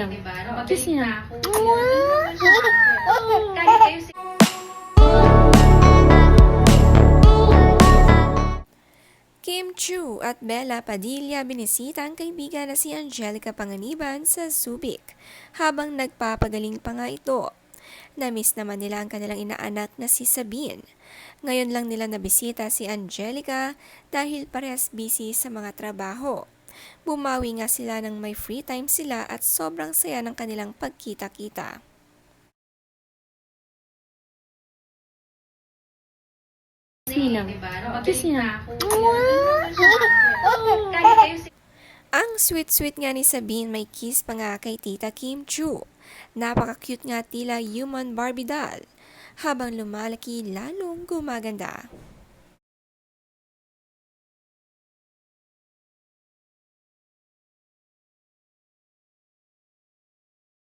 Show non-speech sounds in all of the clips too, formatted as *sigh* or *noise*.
lang. Diba? Magaling Kiss niya. Kim Chu at Bella Padilla binisita ang kaibigan na si Angelica Panganiban sa Subic habang nagpapagaling pa nga ito. Namiss naman nila ang kanilang inaanak na si Sabine. Ngayon lang nila nabisita si Angelica dahil parehas busy sa mga trabaho. Bumawi nga sila ng may free time sila at sobrang saya ng kanilang pagkita-kita. Kiss niya. Ang sweet-sweet nga ni Sabine may kiss pa nga kay Tita Kim Chu. Napaka-cute nga tila human Barbie doll. Habang lumalaki, lalong gumaganda.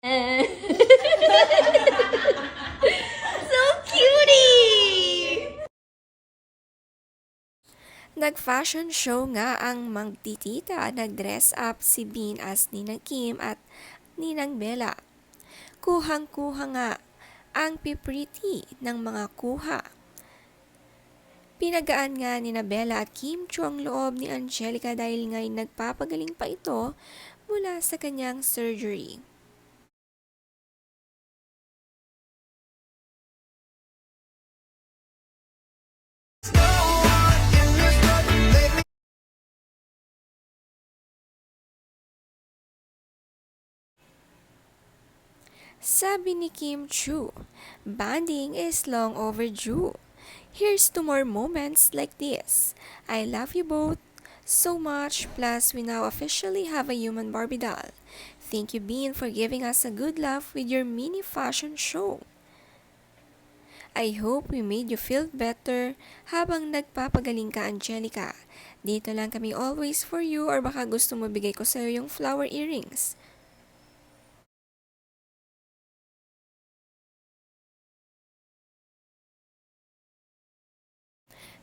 *laughs* Nag-fashion show nga ang magtitita. Nag-dress up si Bean as Ninang Kim at Ninang Bella. Kuhang-kuha nga ang pipriti ng mga kuha. Pinagaan nga ni Bella at Kim Chu ang loob ni Angelica dahil nga'y nagpapagaling pa ito mula sa kanyang surgery. Sabi ni Kim Chu, bonding is long overdue. Here's to more moments like this. I love you both so much. Plus, we now officially have a human Barbie doll. Thank you, Bean, for giving us a good laugh with your mini fashion show. I hope we made you feel better habang nagpapagaling ka, Angelica. Dito lang kami always for you or baka gusto mo bigay ko sa'yo yung flower earrings.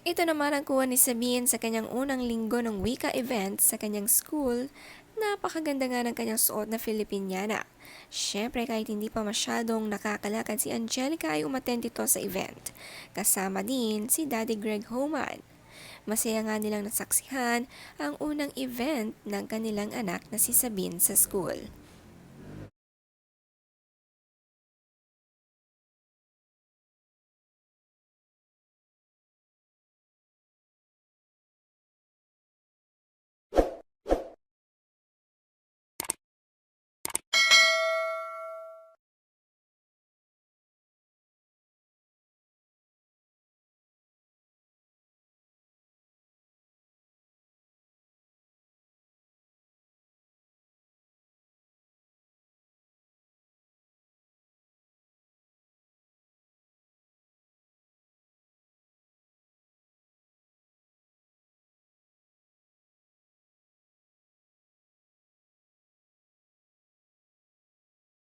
Ito naman ang kuha ni Sabine sa kanyang unang linggo ng Wika event sa kanyang school. Napakaganda nga ng kanyang suot na Filipiniana. Siyempre kahit hindi pa masyadong nakakalakad si Angelica ay umattend ito sa event. Kasama din si Daddy Greg Homan. Masaya nga nilang nasaksihan ang unang event ng kanilang anak na si Sabine sa school.